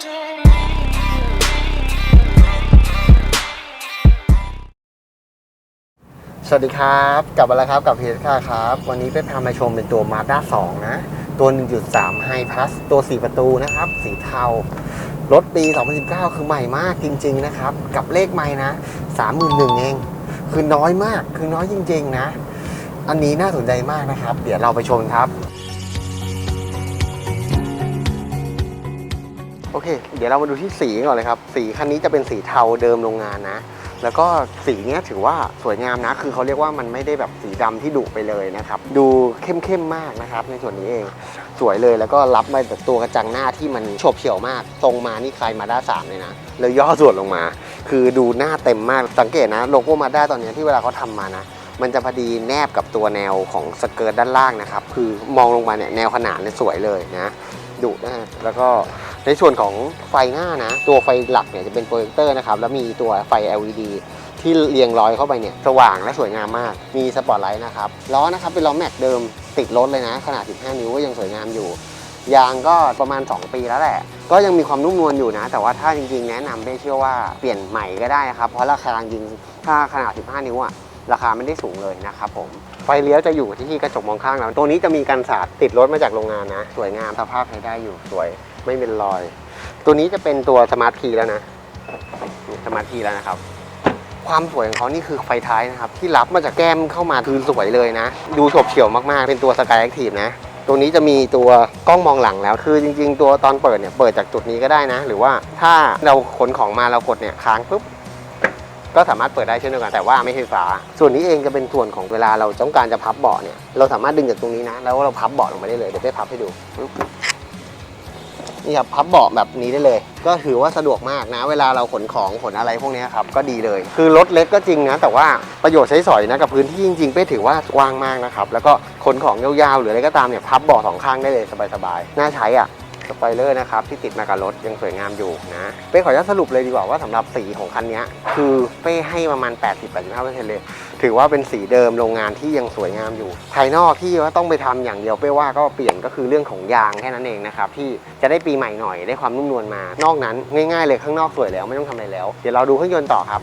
สวัสดีครับ กลับมาแล้วครับกับเพจค่ะครับ วันนี้เป๊พามาชมเป็นตัว Mazda 2 นะ ตัว 1.3 High Plus ตัว 4 ประตูนะครับ สีเทา รถปี 2019 คือใหม่มากจริง ๆ นะครับ กับเลขใหม่นะ31,000เอง คือน้อยมากคือน้อยจริง ๆ นะ อันนี้น่าสนใจมากนะครับ เดี๋ยวเราไปชมครับ โอเค เดี๋ยวเรามาดูที่สีก่อนเลยครับ สีคันนี้จะเป็นสีเทาเดิมโรงงานนะ แล้วก็สีเนี้ยถือว่าสวยงามนะ คือเขาเรียกว่ามันไม่ได้แบบสีดำที่ดุไปเลยนะครับ ดูเข้มๆมากนะครับ ในส่วนนี้เอง สวยเลยแล้วก็รับมาจากตัวกระจังหน้าที่มันโฉบเฉี่ยวมาก ตรงมานี่ใครมาด้าสามเลยนะ แล้วย่อส่วนลงมา คือดูหน้าเต็มมาก สังเกตนะโลโก้มาด้าตอนนี้ที่เวลาเขาทำมานะมันจะพอดีแนบกับตัวแนวของสเกิร์ตด้านล่างนะครับ คือมองลงมาเนี่ยแนวขนานเนี่ยสวยเลยนะ ดุนะฮะแล้วก็ในส่วนของไฟหน้านะ ตัวไฟหลักเนี่ยจะเป็นโปรเจคเตอร์นะครับ แล้วมีตัวไฟ LED ที่เรียงร้อยเข้าไปเนี่ยสว่างและสวยงามมาก มีสปอตไลท์นะครับ ล้อนะครับเป็นล้อแม็กเดิมติดรถเลยนะ ขนาด 15 นิ้วก็ยังสวยงามอยู่ ยางก็ประมาณ 2 ปีแล้วแหละ ก็ยังมีความนุ่มนวลอยู่นะ แต่ว่าถ้าจริงๆ แนะนำได้เชื่อว่าเปลี่ยนใหม่ก็ได้นะครับ เพราะราคาจริงถ้าขนาด 15 นิ้วอะราคาไม่ได้สูงเลยนะครับผม ไฟเลี้ยวจะอยู่ที่กระจกมองข้างเราตัวนี้จะมีกันสาดติดรถมาจากโรงงานนะ สวยงามสภาพใช้ได้อยู่สวยไม่เป็นรอย ตัวนี้จะเป็นตัวสมาร์ทคีย์แล้วนะสมาร์ทคีย์แล้วนะครับ ความสวยของเขานี่คือไฟท้ายนะครับ ที่รับมาจากแก้มเข้ามาคือสวยเลยนะ ดูฉบเฉี่ยวมากๆ เป็นตัวสกายแอคทีฟนะตัวนี้จะมีตัวกล้องมองหลังแล้ว คือจริง ๆ ตัวตอนเปิดเนี่ยเปิดจากจุดนี้ก็ได้นะ หรือว่าถ้าเราขนของมาเรากดเนี่ยค้างปุ๊บ ก็สามารถเปิดได้เช่นเดียวกันแต่ว่าไม่ใช่ไฟฟ้า ส่วนนี้เองจะเป็นส่วนของเวลาเราต้องการจะพับเบาะเนี่ยเราสามารถดึงจากตรงนี้นะ แล้วเราพับเบาะลงมาได้เลยเดี๋ยวไปพับให้ดูปึ๊บนี่ครับพับเบาะแบบนี้ได้เลย ก็ถือว่าสะดวกมากนะ เวลาเราขนของขนอะไรพวกนี้ครับก็ดีเลย คือรถเล็กก็จริงนะแต่ว่าประโยชน์ใช้สอยนะกับพื้นที่จริงๆเป้ถือว่ากว้างมากนะครับแล้วก็ขนของยาวๆหรืออะไรก็ตามเนี่ยพับเบาะสองข้างได้เลยสบายๆน่าใช้อะ สปอยเลอร์นะครับที่ติดมากับรถยังสวยงามอยู่นะเป้ขออนุญาตสรุปเลยดีกว่าว่าสำหรับสีของคันนี้คือเป้ให้ประมาณ 80-85%เลย ถือว่าเป็นสีเดิมโรงงานที่ยังสวยงามอยู่ ภายนอกที่ว่าต้องไปทำอย่างเดียวเป้ว่าก็เปลี่ยนก็คือเรื่องของยางแค่นั้นเองนะครับที่จะได้ปีใหม่หน่อยได้ความนุ่มนวลมา นอกนั้นง่าย ๆ เลยข้างนอกสวยแล้วไม่ต้องทำอะไรแล้ว เดี๋ยวเราดูเครื่องยนต์ต่อครับ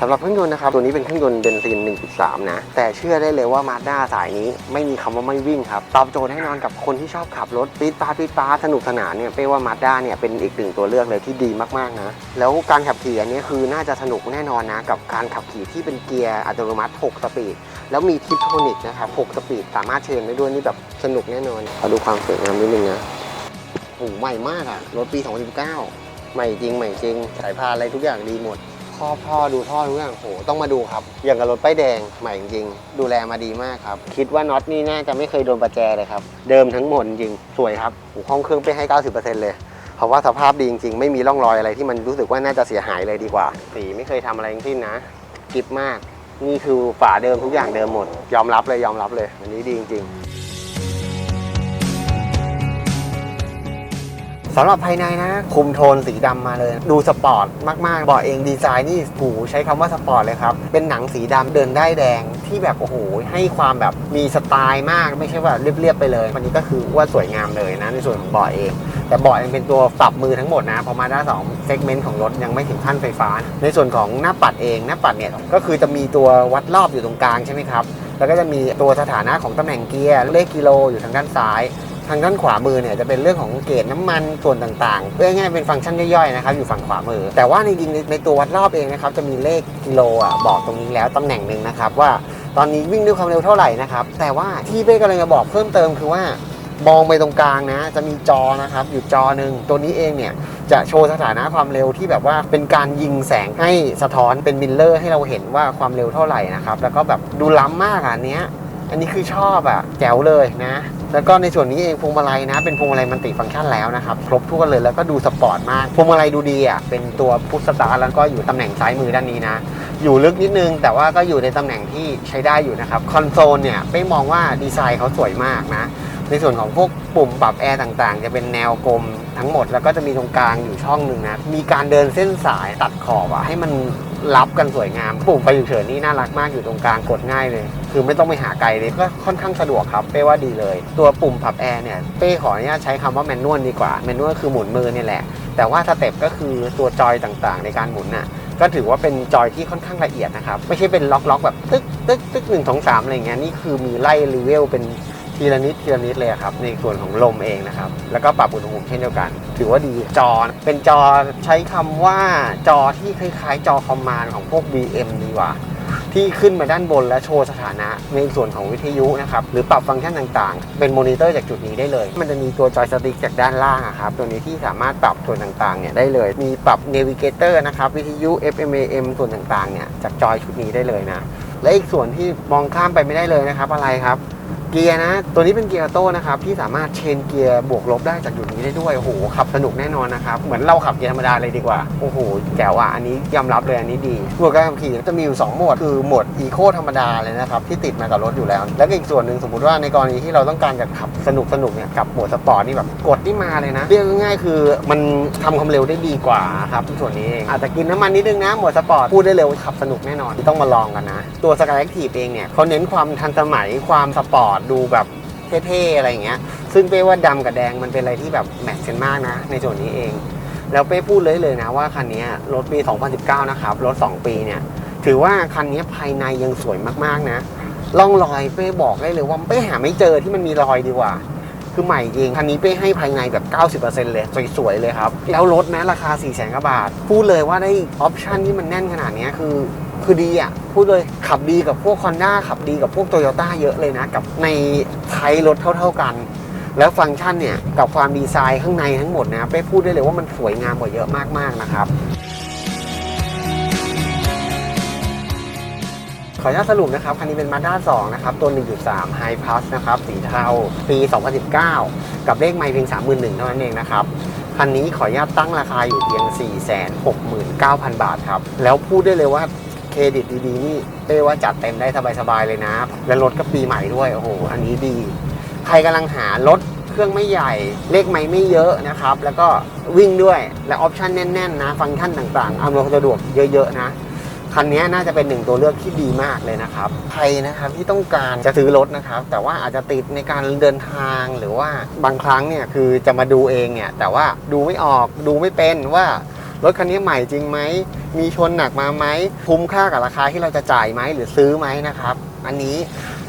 สำหรับเครื่องยนต์นะครับ ตัวนี้เป็นเครื่องยนต์เบนซิน 1.3 นะ แต่เชื่อได้เลยว่ามาด้าสายนี้ไม่มีคำว่าไม่วิ่งครับ ตอบโจทย์แน่นอนกับคนที่ชอบขับรถปี๊ดปาดปี๊ดปาดสนุกสนานเนี่ยเป้ว่ามาด้าเนี่ยเป็นอีกหนึ่งตัวเลือกเลยที่ดีมากๆนะ แล้วการขับขี่อันนี้คือน่าจะสนุกแน่นอนนะ กับการขับขี่ที่เป็นเกียร์อัตโนมัติ 6 สปีด แล้วมีทิปโทนิกนะครับ 6 สปีด สามารถเชนได้ด้วยนี่แบบสนุกแน่นอนขอดูความสวยงามนิดนึงนะโอ้โหใหม่มากอะรถปี 2019 ใหม่จริงใหม่จริงสายพานอะไรทุกอย่างดีหมด ท่อท่อดูท่อทุกอย่างโหต้องมาดูครับ อย่างกับรถป้ายแดงใหม่จริงๆดูแลมาดีมากครับ คิดว่าน็อตนี่น่าจะไม่เคยโดนประแจเลยครับ เดิมทั้งหมดจริงสวยครับห้องเครื่องไปให้ 90%เลยเพราะว่าสภาพดีจริงๆ ไม่มีร่องรอยอะไรที่มันรู้สึกว่าน่าจะเสียหายเลยดีกว่า สีไม่เคยทำอะไรทั้งสิ้นนะกิบมาก นี่คือฝาเดิมทุกอย่างเดิมหมด ยอมรับเลยยอมรับเลย อันนี้ดีจริงๆ สำหรับภายในนะคุมโทนสีดำมาเลย ดูสปอร์ตมากๆบาะเองดีไซน์นี่ผูใช้คำว่าสปอร์ตเลยครับ เป็นหนังสีดำเดินได้แดงที่แบบโอ้โหให้ความแบบมีสไตล์มากไม่ใช่ว่าเรียบๆไปเลยวันนี้ก็คือว่าสวยงามเลยนะในส่วนของบาะเอง แต่บาะยังเป็นตัวปรับมือทั้งหมดนะเพอมาด้าสองเซกเมนต์ของรถยังไม่ถึงขั้นไฟฟ้า ในส่วนของหน้าปัดเองหน้าปัดเนี่ยก็คือจะมีตัววัดรอบอยู่ตรงกลางใช่ไหมครับแล้วก็จะมีตัวสถานะของตำแหน่งเกียร์เลขกิโลอยู่ทางด้านซ้าย ทางด้านขวามือเนี่ยจะเป็นเรื่องของเกจน้ำมันส่วนต่างๆ เพื่อง่ายเป็นฟังก์ชันย่อยๆนะครับอยู่ฝั่งขวามือ แต่ว่าในจริงๆในตัววัดรอบเองนะครับจะมีเลขกิโลอะบอกตรงนี้แล้วตำแหน่งหนึ่งนะครับว่าตอนนี้วิ่งด้วยความเร็วเท่าไหร่นะครับแต่ว่าที่เป้กำลังจะบอกเพิ่มเติมคือว่ามองไปตรงกลางนะ จะมีจอนะครับ อยู่จอหนึ่งตัวนี้เองเนี่ย จะโชว์สถานะความเร็วที่แบบว่าเป็นการยิงแสงให้สะท้อนเป็นมิลเลอร์ให้เราเห็นว่าความเร็วเท่าไหร่นะครับ แล้วก็แบบดูล้ำมากอันเนี้ยอันนี้คือชอบอะแจ๋วเลยนะ แล้วก็ในส่วนนี้เองพวงมาลัยนะ เป็นพวงมาลัยมันติฟังก์ชันแล้วนะครับ ครบทุกกันเลยแล้วก็ดูสปอร์ตมาก พวงมาลัยดูดีอะ เป็นตัวพุทสตาร์แล้วก็อยู่ตำแหน่งซ้ายมือด้านนี้นะ อยู่ลึกนิดนึง แต่ว่าก็อยู่ในตำแหน่งที่ใช้ได้อยู่นะครับ คอนโซลเนี่ยไม่มองว่าดีไซน์เขาสวยมากนะ ในส่วนของพวกปุ่มปรับแอร์ต่างๆ จะเป็นแนวกลม ทั้งหมดแล้วก็จะมีตรงกลางอยู่ช่องหนึ่งนะมีการเดินเส้นสายตัดขอบอะให้มันรับกันสวยงามปุ่มไฟฉุกเฉินนี่น่ารักมากอยู่ตรงกลางกดง่ายเลย คือไม่ต้องไปหาไกลเลยก็ค่อนข้างสะดวกครับ เป้ว่าดีเลย ตัวปุ่มปรับแอร์เนี่ยเป้ขออนุญาตใช้คำว่าแมนนวลดีกว่าแมนนวลคือหมุนมือนี่แหละ แต่ว่าสเต็ปก็คือตัวจอยต่างๆ ในการหมุนน่ะก็ถือว่าเป็นจอยที่ค่อนข้างละเอียดนะครับ ไม่ใช่เป็นล็อกๆแบบตึ๊กตึ๊กตึ๊กหนึ่งสองสามอะไรเงี้ยนี่คือมีไล่รีเวลเป็น ทีละนิดทีละนิดเลยครับในส่วนของลมเองนะครับ แล้วก็ปรับอุณหภูมิเช่นเดียวกัน ถือว่าดีจอเป็นจอใช้คำว่าจอที่คล้ายๆ จอคอมมานด์ของพวก BM ดีกว่า ที่ขึ้นมาด้านบนและโชว์สถานะในส่วนของวิทยุนะครับ หรือปรับฟังก์ชันต่างๆ เป็นมอนิเตอร์จากจุดนี้ได้เลย มันจะมีตัวจอยสติ๊กจากด้านล่างครับตัวนี้ที่สามารถปรับส่วนต่างๆเนี่ยได้เลย มีปรับเนวิเกเตอร์นะครับวิทยุ FM AM ส่วนต่างๆเนี่ยจากจอยชุดนี้ได้เลยนะและอีกส่วนที่มองข้ามไปไม่ได้เลยนะครับ อะไรครับ เกียร์นะ ตัวนี้เป็นเกียร์ออโต้นะครับที่สามารถเชนเกียร์บวกลบได้จากจุดนี้ได้ด้วยโอ้โหขับสนุกแน่นอนนะครับ เหมือนเราขับเกียร์ธรรมดาเลยดีกว่า โอ้โหแจ๋วอะอันนี้ยอมรับเลยอันนี้ดีโหมดการขับขี่จะมีอยู่ 2 โหมด คือโหมดอีโคธรรมดาเลยนะครับ ที่ติดมากับรถอยู่แล้ว แล้วก็อีกส่วนหนึ่งสมมติว่าในกรณีที่เราต้องการจะขับสนุกสนุกเนี่ยกับโหมดสปอร์ตนี่แบบกดนี่มาเลยนะเรียกง่ายๆคือมันทำความเร็วได้ดีกว่าครับส่วนนี้เองอาจจะกินน้ำมันนิดนึงนะโหมดสปอร์ตพูดได้เร็วขับสนุกแน่นอนต้องมาลองกันนะ ตัว Sky Active เองเนี่ยเขาเน้นความทันสมัยความสปอร์ตดูแบบเท่ๆอะไรอย่างเงี้ย ซึ่งเป้ว่าดำกับแดงมันเป็นอะไรที่แบบแมทช์กันมากนะ ในส่วนนี้เอง แล้วเป้พูดเลยเลยนะว่าคันนี้รถปี 2019 นะครับ รถ 2 ปีเนี่ย ถือว่าคันนี้ภายในยังสวยมากๆนะร่องรอยเป้บอกได้เลยว่าเป้หาไม่เจอที่มันมีรอยดีกว่า คือใหม่จริงคันนี้เป้ให้ภายในแบบ 90%เลย สวยๆเลยครับ แล้วรถนะราคา 4 0 0 0 0 0กว่าบาท พูดเลยว่าได้ออปชันที่มันแน่นขนาดนี้คือ คือดีอะ พูดเลยขับดีกับพวก Honda ขับดีกับพวก Toyota เยอะเลยนะ กับในไทยรถเท่า ๆกัน แล้วฟังก์ชันเนี่ย กับความดีไซน์ข้างในทั้งหมดนะเป้พูดได้เลยว่ามันสวยงามกว่าเยอะมาก ๆ นะครับขออนุญาตสรุปนะครับ คันนี้เป็น Mazda 2นะครับ ตัว 1.3 High Plus นะครับ สีเทา ปี 2019 กับเลขไม่เพียง 31,000เท่านั้นเองนะครับ คันนี้ขออนุญาตตั้งราคาอยู่เพียง 469,000 บาทครับ แล้วพูดได้เลยว่า เครดิตดีๆนี่เป้ว่าจัดเต็มได้สบายๆเลยนะ และรถก็ปีใหม่ด้วยโอ้โหอันนี้ดี ใครกำลังหารถเครื่องไม่ใหญ่เลขไม่ไม่เยอะนะครับ แล้วก็วิ่งด้วยและออปชันแน่นๆนะ ฟังก์ชันต่างๆอำนวยความสะดวกเยอะๆนะคันนี้น่าจะเป็นหนึ่งตัวเลือกที่ดีมากเลยนะครับ ใครนะครับที่ต้องการจะซื้อรถนะครับ แต่ว่าอาจจะติดในการเดินทางหรือว่าบางครั้งเนี่ยคือจะมาดูเองเนี่ยแต่ว่าดูไม่ออกดูไม่เป็นว่า รถคันนี้ใหม่จริงไหม มีชนหนักมาไหมคุ้มค่ากับราคาที่เราจะจ่ายไหมหรือซื้อไหมนะครับ อันนี้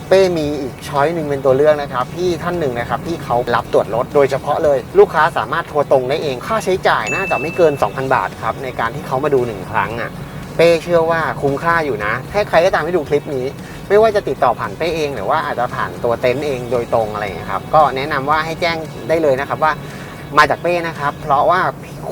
เป้มีอีกช้อยหนึ่งเป็นตัวเลือกนะครับพี่ท่านหนึ่งนะครับที่เขารับตรวจรถโดยเฉพาะเลย ลูกค้าสามารถโทรตรงได้เอง ค่าใช้จ่ายน่าจะไม่เกิน 2,000 บาทครับในการที่เขามาดูหนึ่งครั้งอะเป้เชื่อว่าคุ้มค่าอยู่นะถ้าใครก็ตามที่ดูคลิปนี้ ไม่ว่าจะติดต่อผ่านเป้เอง หรือว่าอาจจะผ่านตัวเต็นท์เองโดยตรงอะไรอย่างนี้ครับก็แนะนำว่าให้แจ้งได้เลยนะครับว่ามาจากเป้นะครับ เพราะว่า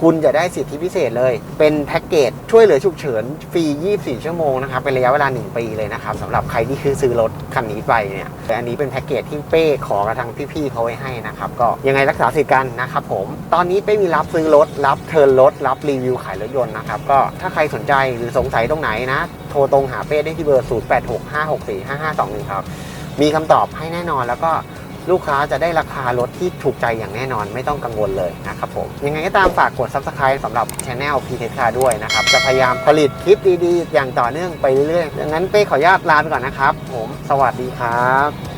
คุณจะได้สิทธิพิเศษเลย เป็นแพ็กเกจช่วยเหลือฉุกเฉินฟรี 24 ชั่วโมงนะครับ เป็นระยะเวลา 1 ปีเลยนะครับสำหรับใครที่คือซื้อรถคันนี้ไปเนี่ยแต่อันนี้เป็นแพ็กเกจที่เป้ขอกับทางพี่ๆเขาไว้ให้นะครับ ก็ยังไงรักษาสิทธิ์กันนะครับผม ตอนนี้เป้มีรับซื้อรถ รับเทิร์นรถ รับรีวิวขายรถยนต์นะครับ ก็ถ้าใครสนใจหรือสงสัยตรงไหนนะ โทรตรงหาเป้ได้ที่เบอร์ 0865645521 ครับ มีคำตอบให้แน่นอนแล้วก็ ลูกค้าจะได้ราคารถที่ถูกใจอย่างแน่นอนไม่ต้องกังวลเลยนะครับผมยังไงก็ตามฝากกด Subscribe สำหรับ Channel p t เ c a ด้วยนะครับ จะพยายามผลิตคลิปดีๆ อย่างต่อเนื่องไปเรื่อยๆดังนั้นเป้ขออนุญาตลาไปก่อนนะครับ ผมสวัสดีครับ